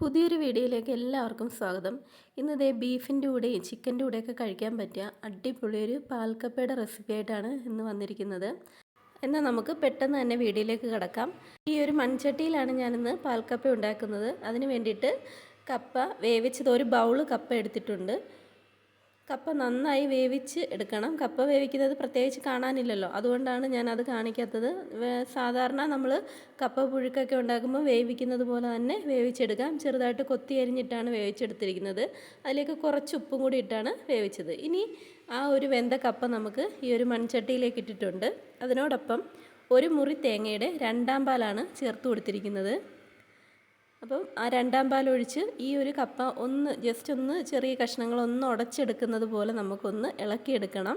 പുതിയൊരു വീഡിയോയിലേക്ക് എല്ലാവർക്കും സ്വാഗതം. ഇന്നതേ ബീഫിന്റെ കൂടെയും ചിക്കന്റെ കൂടെയൊക്കെ കഴിക്കാൻ പറ്റിയ അടിപൊളിയൊരു പാൽക്കപ്പയുടെ റെസിപ്പി ആയിട്ടാണ് ഇന്ന് വന്നിരിക്കുന്നത്. എന്നാൽ നമുക്ക് പെട്ടെന്ന് തന്നെ വീഡിയോയിലേക്ക് കിടക്കാം. ഈ ഒരു മൺചട്ടിയിലാണ് ഞാനിന്ന് പാൽക്കപ്പ ഉണ്ടാക്കുന്നത്. അതിന് വേണ്ടിയിട്ട് കപ്പ വേവിച്ചത് ഒരു ബൗൾ കപ്പ എടുത്തിട്ടുണ്ട്. കപ്പ നന്നായി വേവിച്ച് എടുക്കണം. കപ്പ വേവിക്കുന്നത് പ്രത്യേകിച്ച് കാണാനില്ലല്ലോ. അതുകൊണ്ടാണ് ഞാൻ അത് കാണിക്കാത്തത് സാധാരണ നമ്മൾ കപ്പ പുഴുക്കൊക്കെ ഉണ്ടാക്കുമ്പോൾ വേവിക്കുന്നത് പോലെ തന്നെ വേവിച്ചെടുക്കാം. ചെറുതായിട്ട് കൊത്തി അരിഞ്ഞിട്ടാണ് വേവിച്ചെടുത്തിരിക്കുന്നത്. അതിലേക്ക് കുറച്ച് ഉപ്പും കൂടി ഇട്ടാണ് വേവിച്ചത്. ഇനി ആ ഒരു വെന്ത കപ്പ നമുക്ക് ഈ ഒരു മൺചട്ടിയിലേക്ക് ഇട്ടിട്ടുണ്ട്. അതിനോടൊപ്പം ഒരു മുറി തേങ്ങയുടെ രണ്ടാം പാലാണ് ചേർത്ത് കൊടുത്തിരിക്കുന്നത്. അപ്പം ആ രണ്ടാം പാലൊഴിച്ച് ഈ ഒരു കപ്പ ഒന്ന് ജസ്റ്റ് ഒന്ന് ചെറിയ കഷ്ണങ്ങൾ ഒന്ന് ഉടച്ചെടുക്കുന്നത് പോലെ നമുക്കൊന്ന് ഇളക്കിയെടുക്കണം.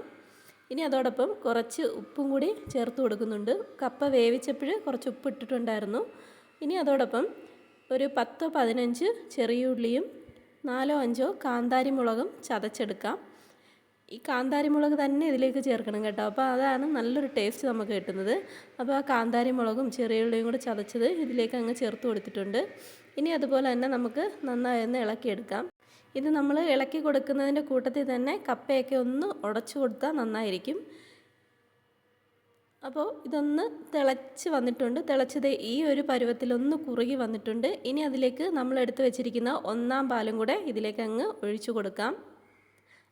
ഇനി അതോടൊപ്പം കുറച്ച് ഉപ്പും കൂടി ചേർത്ത് കൊടുക്കുന്നുണ്ട്. കപ്പ വേവിച്ചപ്പോൾ കുറച്ച് ഉപ്പ് ഇട്ടിട്ടുണ്ടായിരുന്നു. ഇനി അതോടൊപ്പം ഒരു പത്തോ പതിനഞ്ച് ചെറിയ ഉള്ളിയും നാലോ അഞ്ചോ കാന്താരി മുളകും ചതച്ചെടുക്കാം. ഈ കാന്താരി മുളക് തന്നെ ഇതിലേക്ക് ചേർക്കണം കേട്ടോ. അപ്പോൾ അതാണ് നല്ലൊരു ടേസ്റ്റ് നമുക്ക് കിട്ടുന്നത്. അപ്പോൾ ആ കാന്താരി മുളകും ചെറിയ ഉള്ളിയും കൂടെ ചതച്ചത് ഇതിലേക്ക് അങ്ങ് ചേർത്ത് കൊടുത്തിട്ടുണ്ട്. ഇനി അതുപോലെ തന്നെ നമുക്ക് നന്നായി ഒന്ന് ഇളക്കിയെടുക്കാം. ഇത് നമ്മൾ ഇളക്കി കൊടുക്കുന്നതിന്റെ കൂട്ടത്തിൽ തന്നെ കപ്പയൊക്കെ ഒന്ന് ഉടച്ചു കൊടുത്താൽ നന്നായിരിക്കും. അപ്പോൾ ഇതൊന്ന് തിളച്ച് വന്നിട്ടുണ്ട്. തിളച്ചത് ഈ ഒരു പരുവത്തിലൊന്ന് കുറുകി വന്നിട്ടുണ്ട്. ഇനി അതിലേക്ക് നമ്മൾ എടുത്തു വെച്ചിരിക്കുന്ന ഒന്നാം പാലും കൂടെ ഇതിലേക്ക് അങ്ങ് ഒഴിച്ചു കൊടുക്കാം.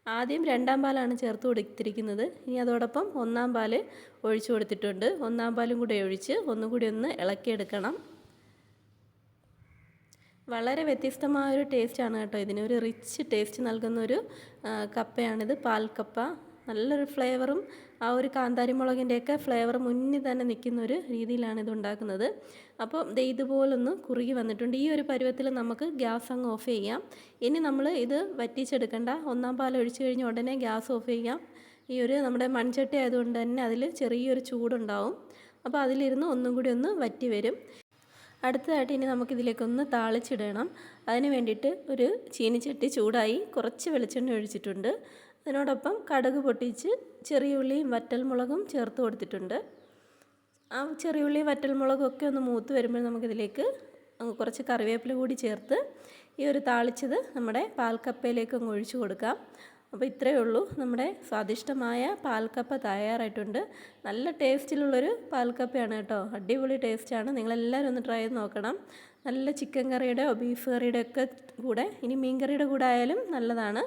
ആദ്യം രണ്ടാം പാലാണ് ചേർത്ത് കൊടുത്തിരിക്കുന്നത്. ഇനി അതോടൊപ്പം ഒന്നാം പാൽ ഒഴിച്ചു കൊടുത്തിട്ടുണ്ട്. ഒന്നാം പാലും കൂടി ഒഴിച്ച് ഒന്നും കൂടി ഒന്ന് ഇളക്കിയെടുക്കണം. വളരെ വ്യത്യസ്തമായൊരു ടേസ്റ്റാണ് കേട്ടോ. ഇതിനൊരു റിച്ച് ടേസ്റ്റ് നൽകുന്ന ഒരു കപ്പയാണിത്. പാൽക്കപ്പ നല്ലൊരു ഫ്ലേവറും ആ ഒരു കാന്താരി മുളകിന്റെയൊക്കെ ഫ്ലേവർ മുന്നിൽ തന്നെ നിൽക്കുന്ന ഒരു രീതിയിലാണ് ഇത് ഉണ്ടാക്കുന്നത് അപ്പോൾ ഇതുപോലൊന്ന് കുറുകി വന്നിട്ടുണ്ട്. ഈ ഒരു പരുവത്തിൽ നമുക്ക് ഗ്യാസ് അങ്ങ് ഓഫ് ചെയ്യാം. ഇനി നമ്മൾ ഇത് വറ്റിച്ചെടുക്കേണ്ട. ഒന്നാം പാൽ ഒഴിച്ചു കഴിഞ്ഞ ഉടനെ ഗ്യാസ് ഓഫ് ചെയ്യാം. ഈ ഒരു നമ്മുടെ മൺചട്ടി ആയതുകൊണ്ട് തന്നെ അതിൽ ചെറിയൊരു ചൂടുണ്ടാവും. അപ്പോൾ അതിലിരുന്ന് ഒന്നും കൂടി ഒന്ന് വറ്റി വരും. അടുത്തതായിട്ട് ഇനി നമുക്കിതിലേക്കൊന്ന് താളിച്ചിടണം. അതിന് വേണ്ടിയിട്ട് ഒരു ചീനിച്ചട്ടി ചൂടായി കുറച്ച് വെളിച്ചെണ്ണ ഒഴിച്ചിട്ടുണ്ട്. അതിനോടൊപ്പം കടുക് പൊട്ടിച്ച് ചെറിയ ഉള്ളിയും വറ്റൽമുളകും ചേർത്ത് കൊടുത്തിട്ടുണ്ട്. ആ ചെറിയ ഉള്ളിയും വറ്റൽമുളകും ഒക്കെ ഒന്ന് മൂത്ത് വരുമ്പോൾ നമുക്കിതിലേക്ക് കുറച്ച് കറിവേപ്പില കൂടി ചേർത്ത് ഈ ഒരു താളിച്ചത് നമ്മുടെ പാൽക്കപ്പയിലേക്ക് അങ്ങ് ഒഴിച്ചു കൊടുക്കാം. അപ്പോൾ ഇത്രയേ ഉള്ളൂ. നമ്മുടെ സ്വാദിഷ്ടമായ പാൽക്കപ്പ തയ്യാറായിട്ടുണ്ട്. നല്ല ടേസ്റ്റിലുള്ളൊരു പാൽക്കപ്പയാണ് കേട്ടോ. അടിപൊളി ടേസ്റ്റാണ്. നിങ്ങളെല്ലാവരും ഒന്ന് ട്രൈ ചെയ്ത് നോക്കണം. നല്ല ചിക്കൻ കറിയുടെ ബീഫ് കറിയുടെ ഒക്കെ കൂടെ ഇനി മീൻ കറിയുടെ കൂടെ ആയാലും നല്ലതാണ്.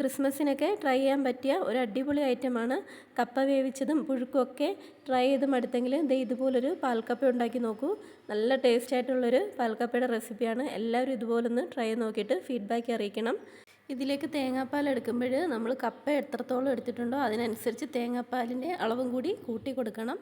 ക്രിസ്മസിനൊക്കെ ട്രൈ ചെയ്യാൻ പറ്റിയ ഒരു അടിപൊളി ഐറ്റമാണ് കപ്പ വേവിച്ചതും പുഴുക്കും ഒക്കെ ട്രൈ ചെയ്ത് മടുത്തെങ്കിൽ ദേ ഇതുപോലൊരു പാൽക്കപ്പ ഉണ്ടാക്കി നോക്കൂ. നല്ല ടേസ്റ്റ് ആയിട്ടുള്ളൊരു പാൽക്കപ്പയുടെ റെസിപ്പിയാണ്. എല്ലാവരും ഇതുപോലൊന്ന് ട്രൈ ചെയ്ത് നോക്കിയിട്ട് ഫീഡ്ബാക്ക് അറിയിക്കണം. ഇതിലേക്ക് തേങ്ങാപ്പാൽ എടുക്കുമ്പോൾ നമ്മൾ കപ്പ എത്രത്തോളം എടുത്തിട്ടുണ്ടോ അതിനനുസരിച്ച് തേങ്ങാപ്പാലിന്റെ അളവും കൂടി കൂട്ടി കൊടുക്കണം.